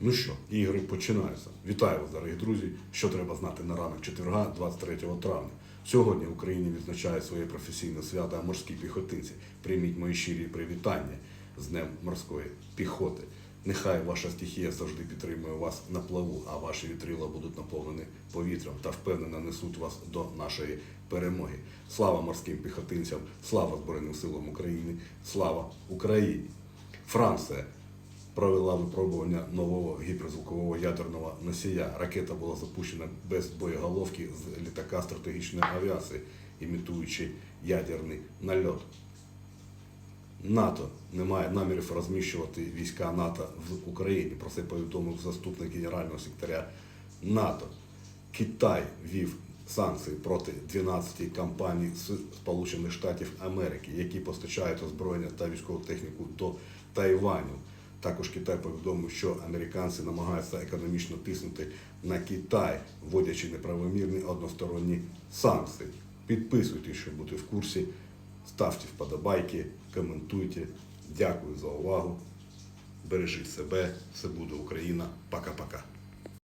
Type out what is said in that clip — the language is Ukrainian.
Ну що, ігри починаються. Вітаю вас, дорогі друзі. Що треба знати на ранок четверга, 23 травня. Сьогодні в Україні відзначає своє професійне свято морські піхотинці. Прийміть мої щирі привітання з Днем морської піхоти. Нехай ваша стихія завжди підтримує вас на плаву, а ваші вітрила будуть наповнені повітрям та впевнено несуть вас до нашої перемоги. Слава морським піхотинцям, слава Збройним силам України, слава Україні! Франція провела випробування нового гіперзвукового ядерного носія. Ракета була запущена без боєголовки з літака стратегічної авіації, імітуючи ядерний нальот. НАТО не має намірів розміщувати війська НАТО в Україні. Про це повідомив заступник генерального секретаря НАТО. Китай вів санкції проти 12 компаній з Сполучених Штатів Америки, які постачають озброєння та військову техніку до Тайваню. Також Китай повідомив, що американці намагаються економічно тиснути на Китай, вводячи неправомірні односторонні санкції. Підписуйтесь, щоб бути в курсі. Ставте вподобайки, коментуйте. Дякую за увагу. Бережіть себе. Все буде Україна. Пока-пока.